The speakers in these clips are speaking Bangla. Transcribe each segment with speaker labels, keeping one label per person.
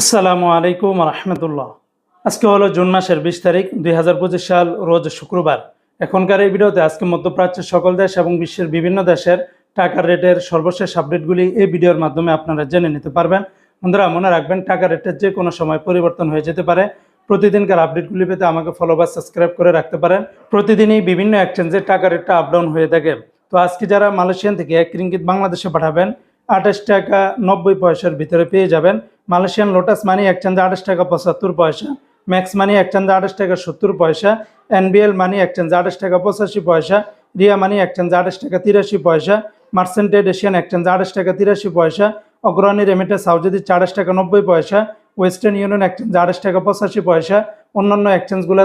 Speaker 1: আসসালামু আলাইকুম রহমতুল্লাহ। আজকে হলো জুন মাসের বিশ তারিখ, দুই হাজার পঁচিশ সাল, রোজ শুক্রবার। এখনকার এই ভিডিওতে আজকে মধ্যপ্রাচ্যের সকল দেশ এবং বিশ্বের বিভিন্ন দেশের টাকার রেটের সর্বশেষ আপডেটগুলি এই ভিডিওর মাধ্যমে আপনারা জেনে নিতে পারবেন। বন্ধুরা, মনে রাখবেন টাকার রেটের যে কোনো সময় পরিবর্তন হয়ে যেতে পারে। প্রতিদিনকার আপডেটগুলি পেতে আমাকে ফলো বা সাবস্ক্রাইব করে রাখতে পারেন। প্রতিদিনই বিভিন্ন এক্সচেঞ্জে টাকার রেটটা আপ ডাউন হয়ে থাকে। তো আজকে যারা মালয়েশিয়ান থেকে এক রিঙ্গিত বাংলাদেশে পাঠাবেন, আঠাশ টাকা নব্বই পয়সার ভিতরে পেয়ে যাবেন। মালয়েশিয়ান লোটাস মানি এক্সচেঞ্জে আঠাশ টাকা পঁচাত্তর পয়সা। ম্যাক্স মানি এক্সচেঞ্জে আঠাশ টাকা সত্তর পয়সা। এনবিএল মানি এক্সচেঞ্জে আঠাশ টাকা পঁচাশি পয়সা। রিয়া মানি এক্সচেঞ্জে আঠাশ টাকা তিরাশি পয়সা। মার্সেন্টেড এশিয়ান এক্সচেঞ্জে আঠাশ টাকা তিরাশি পয়সা। অগ্রণী রেমিটেন্স সাউজিদি আঠাশ টাকা নব্বই পয়সা। ওয়েস্টার্ন ইউনিয়ন এক্সচেঞ্জে আঠাশ টাকা পঁচাশি পয়সা। অন্যান্য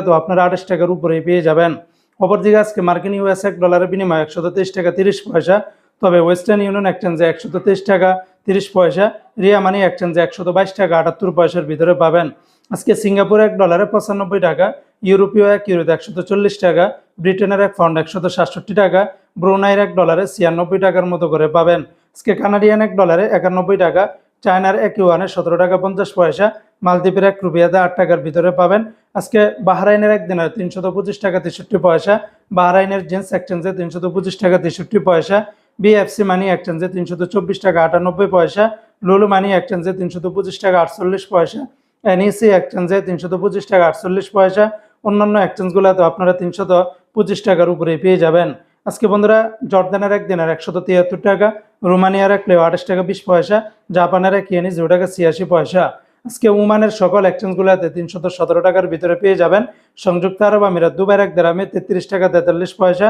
Speaker 1: তো আপনারা আঠাশ টাকার উপরেই পেয়ে যাবেন। অপরদিকে আজকে মার্কিন ইউএস এক ডলারের বিনিময়ে একশো টাকা তিরিশ পয়সা। তবে ওয়েস্টার্ন ইউনিয়ন এক্সচেঞ্জে একশো তেইশ টাকা তিরিশ পয়সা। রিয়া মানি এক্সচেঞ্জে একশো বাইশ টাকা আটাত্তর পয়সার ভিতরে পাবেন। আজকে সিঙ্গাপুর এক, ডলারে পঁচানব্বই টাকা, ইউরোপীয় এক, ইউরোতে একশত চল্লিশ টাকা, ব্রিটেনের এক পাউন্ড একশত সাতষট্টি টাকা, ব্রুনাইয়ের এক, ডলারে ছিয়ানব্বই টাকার মতো করে পাবেন। আজকে কানাডিয়ান এক, ডলারে একানব্বই টাকা, চায়নার এক ইউয়ানে সতেরো টাকা পঞ্চাশ পয়সা, মালদ্বীপের এক রুপিয়াতে আট টাকার ভিতরে পাবেন। আজকে বাহরাইনের এক দিনের তিনশত পঁচিশ টাকা তেষট্টি পয়সা, বাহরাইনের জেন্স এক্সচেঞ্জে তিনশত পঁচিশ টাকা তেষট্টি পয়সা, বিএফসি মানি এক্সচেঞ্জে তিনশত চব্বিশ টাকা আটানব্বই পয়সা লুলু মানি এক্সচেঞ্জে তিনশত পঁচিশ টাকা, আটচল্লিশ পয়সা। এনইসি এক্সচেঞ্জে তিনশত পঁচিশ টাকা, আটচল্লিশ পয়সা। অন্যান্য এক্সচেঞ্জগুলোতে আপনারা তিনশত পঁচিশ টাকার উপরে পেয়ে যাবেন। আজকে বন্ধুরা, জর্দানের এক দিনের একশত তিয়াত্তর টাকা, রোমানিয়ার এক প্লেও আঠাশ টাকা, বিশ পয়সা, জাপানের এক ইয়েনি জিরো টাকা, ছিয়াশি পয়সা। আজকে উমানের সকল এক্সচেঞ্জগুলোতে তিনশত সতেরো টাকার ভিতরে পেয়ে যাবেন। সংযুক্ত আরব আমিরাত দুবার এক দেরামে তেত্রিশ টাকা, তেতাল্লিশ পয়সা।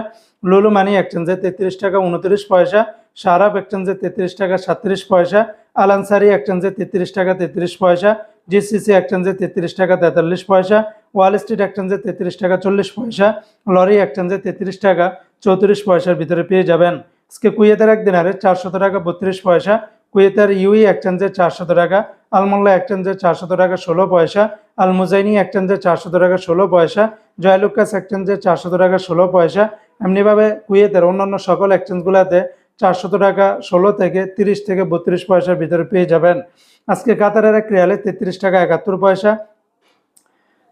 Speaker 1: লুলু মানি এক্সচেঞ্জে তেত্রিশ টাকা, উনত্রিশ পয়সা। সারাপ এক্সচেঞ্জে তেত্রিশ টাকা, সাতত্রিশ পয়সা। আলানসারি এক্সচেঞ্জে তেত্রিশ টাকা, তেত্রিশ পয়সা জিসিসি এক্সচেঞ্জে তেত্রিশ টাকা, তেতাল্লিশ পয়সা ওয়াল স্ট্রিট এক্সচেঞ্জে তেত্রিশ টাকা, চল্লিশ পয়সা লরি এক্সচেঞ্জে তেত্রিশ টাকা, চৌত্রিশ পয়সার ভিতরে পেয়ে যাবেন। আজকে কুয়েতের এক দিনারে চারশত টাকা, বত্রিশ পয়সা। কুয়েতের ইউই এক্সচেঞ্জে চারশত টাকা, আলমোল্লা এক্সচেঞ্জে চারশত টাকা, ষোলো পয়সা। আল মুজাইনি এক্সচেঞ্জে চারশত টাকা, ষোলো পয়সা। জয়লুকাস এক্সচেঞ্জে চারশত টাকা, ষোলো পয়সা। এমনিভাবে কুয়েতের অন্যান্য সকল এক্সচেঞ্জগুলোতে চারশত টাকা, ষোলো থেকে তিরিশ থেকে বত্রিশ পয়সার ভিতরে পেয়ে যাবেন। আজকে কাতারের এক রিয়ালে তেত্রিশ টাকা একাত্তর পয়সা,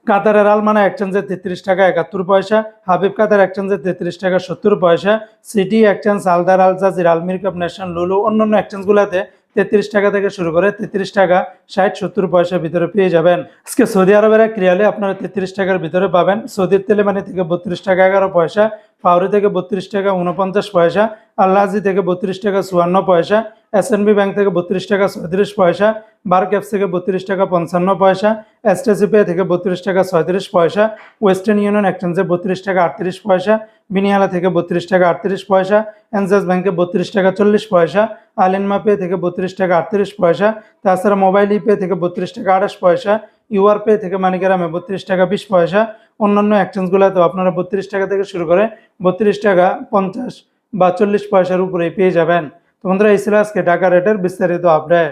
Speaker 1: কাতারের আলমানা এক্সচেঞ্জে তেত্রিশ টাকা একাত্তর পয়সা, হাবিব কাতার এক্সচেঞ্জে তেত্রিশ টাকা সত্তর পয়সা, সিটি এক্সচেঞ্জ, আলদার আল জাজির আলমির কাপ ন্যাশনাল লুলু, অন্যান্য এক্সচেঞ্জগুলোতে তেত্রিশ টাকা থেকে শুরু করে তেত্রিশ টাকা ষাট সত্তর পয়সার ভিতরে পেয়ে যাবেন। আজকে সৌদি আরবের এক রিয়ালে আপনারা তেত্রিশ টাকার ভিতরে পাবেন। সৌদির তেলেমানি থেকে বত্রিশ টাকা এগারো পয়সা পাউরি থেকে বত্রিশ টাকা উনপঞ্চাশ পয়সা আল্লাহাজি থেকে বত্রিশ টাকা চুয়ান্ন পয়সা এসএনবি ব্যাংক থেকে বত্রিশ টাকা ছয়ত্রিশ পয়সা বার ক্যাপস থেকে বত্রিশ টাকা পঞ্চান্ন পয়সা এসটিসিপে থেকে বত্রিশ টাকা ছয়ত্রিশ পয়সা ওয়েস্টার্ন ইউনিয়ন এক্সচেঞ্জে বত্রিশ টাকা আটত্রিশ পয়সা বিনিয়ালা থেকে বত্রিশ টাকা আটত্রিশ পয়সা এনজাস ব্যাংকে বত্রিশ টাকা চল্লিশ পয়সা আলিনমা পে থেকে বত্রিশ টাকা আটত্রিশ পয়সা তাছাড়া মোবাইল ইপে থেকে বত্রিশ টাকা আঠাশ পয়সা ইউআর পে থেকে মানিকেরামে বত্রিশ টাকা বিশ পয়সা অন্যান্য এক্সচেঞ্জগুলোতেও আপনারা বত্রিশ টাকা থেকে শুরু করে বত্রিশ টাকা, পঞ্চাশ বা চল্লিশ পয়সার উপরে পেয়ে যাবেন। তো বন্ধুরা, এই ছিল আজকে টাকা রেটের বিস্তারিত আপডেট